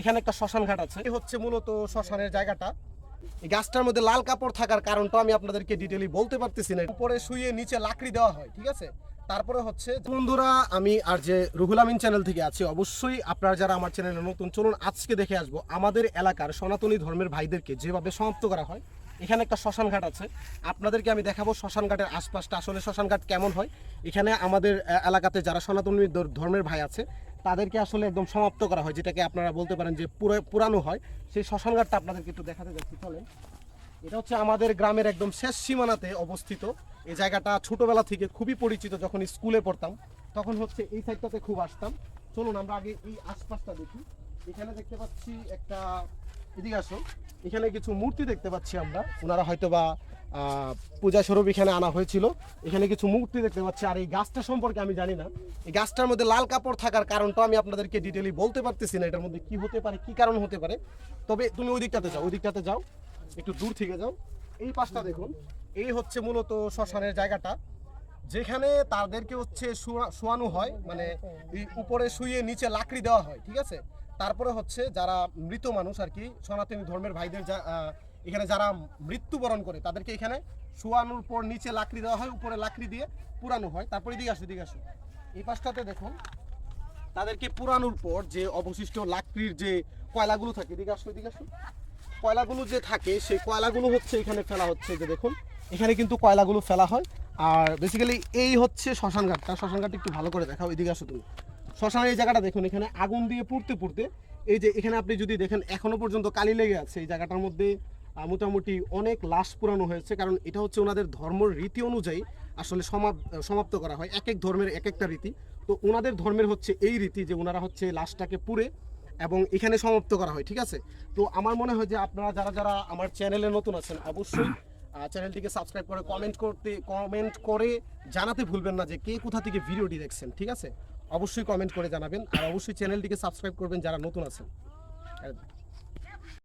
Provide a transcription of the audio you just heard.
এখানে একটা শ্মশান ঘাট আছে। হচ্ছে মূলত শ্মশানের জায়গাটা। এই গাছটার মধ্যে লাল কাপড় থাকার কারণটা আমি আপনাদেরকে ডিটেলি বলতে পারতেছি না। উপরে শুয়ে নিচে লাকড়ি দেওয়া হয়, ঠিক আছে? তারপরে হচ্ছে, বন্ধুরা, আমি আর যে রুহুল আমিন চ্যানেল থেকে আছি, অবশ্যই আপনারা যারা আমার চ্যানেলে নতুন, চলুন আজকে দেখে আসব আমাদের এলাকার সনাতনী ধর্মের ভাইদেরকে যেভাবে সমাপ্ত করা হয়। এখানে একটা শ্মশান ঘাট আছে। আপনাদেরকে আমি দেখাবো শ্মশান ঘাটের আশপাশটা, আসলে শ্মশান ঘাট কেমন হয়। এখানে আমাদের এলাকাতে যারা সনাতনী ধর- ধর্মের ভাই আছে, তাদেরকে আসলে একদম সমাপ্ত করা হয়, যেটাকে আপনারা বলতে পারেন যে পুরো, পুরানো হয়। সেই শ্মশান ঘাটটা আপনাদেরকে একটু দেখাতে যাচ্ছি, চলেন। এটা হচ্ছে আমাদের গ্রামের একদম শেষ সীমানাতে অবস্থিত। এই জায়গাটা ছোটবেলা থেকে খুবই পরিচিত, যখন স্কুলে পড়তাম, তখন হচ্ছে এই সাইডটাতে খুব আসতাম। চলুন আমরা আগে এই আশপাশটা দেখি। এখানে দেখতে পাচ্ছি একটা, এদিকে আসো এখানে কিছু মূর্তি দেখতে পাচ্ছি আমরা। ওনারা হয়তো বা পূজা স্বরূপ এখানে আনা হয়েছিল। এখানে কিছু মূর্তি দেখতে পাচ্ছি, আর এই গাছটা সম্পর্কে আমি জানি না। এই গাছটার মধ্যে লাল কাপড় থাকার কারণটা আমি আপনাদেরকে ডিটেলি বলতে পারতেছি না এটার মধ্যে কি হতে পারে, কি কারণ হতে পারে। তবে তুমি ওই দিকটাতে যাও, ওই দিকটাতে যাও, একটু দূর থেকে যাও। এই পাশটা দেখুন, এই হচ্ছে মূলত শ্মশানের জায়গাটা। যেখানে তাদেরকে হচ্ছে শোয়া- শোয়ানো হয় মানে উপরে শুয়ে নিচে লাকড়ি দেওয়া হয়, ঠিক আছে? তারপরে হচ্ছে যারা মৃত মানুষ আর কি, সনাতনী ধর্মের ভাইদের যা এখানে যারা মৃত্যুবরণ করে, তাদেরকে এখানে শোয়ানোর পর নিচে লাকড়ি দেওয়া হয়, উপরে লাকড়ি দিয়ে পুরানো হয়। তারপরে এদিকে আসো এদিকে আসো। এই পাশটাতে দেখুন, তাদেরকে পুরানোর পর যে অবশিষ্ট লাকড়ির যে কয়লাগুলো থাকে, এদিকে আসো এদিকে আসো। কয়লাগুলো যে থাকে, সেই কয়লাগুলো হচ্ছে এখানে ফেলা হচ্ছে, যে দেখুন, এখানে কিন্তু কয়লাগুলো ফেলা হয়। আর বেসিক্যালি এই হচ্ছে শ্মশান ঘাটটা শ্মশান ঘাটটা একটু ভালো করে দেখাও, এদিকে আসো তুমি। শ্মশানের এই জায়গাটা দেখুন, এখানে আগুন দিয়ে পুড়তে পুড়তে এই যে এখানে আপনি যদি দেখেন, এখনও পর্যন্ত কালি লেগে আছে। এই জায়গাটার মধ্যে মোটামুটি অনেক লাশ পুরানো হয়েছে, কারণ এটা হচ্ছে ওনাদের ধর্মের রীতি অনুযায়ী আসলে সমাপ- সমাপ্ত করা হয়, এক এক ধর্মের এক একটা রীতি। তো ওনাদের ধর্মের হচ্ছে এই রীতি যে ওনারা হচ্ছে লাশটাকে পুড়ে এবং এখানে সমাপ্ত করা হয়, ঠিক আছে? তো আমার মনে হয় যে আপনারা যারা যারা আমার চ্যানেলে নতুন আছেন, অবশ্যই চ্যানেলটিকে সাবস্ক্রাইব করে কমেন্ট করতে কমেন্ট করে জানাতে ভুলবেন না যে কে কোথা থেকে ভিডিওটি দেখছেন, ঠিক আছে? অবশ্যই কমেন্ট করে জানাবেন, আর অবশ্যই চ্যানেলটিকে সাবস্ক্রাইব করবেন যারা নতুন আছেন।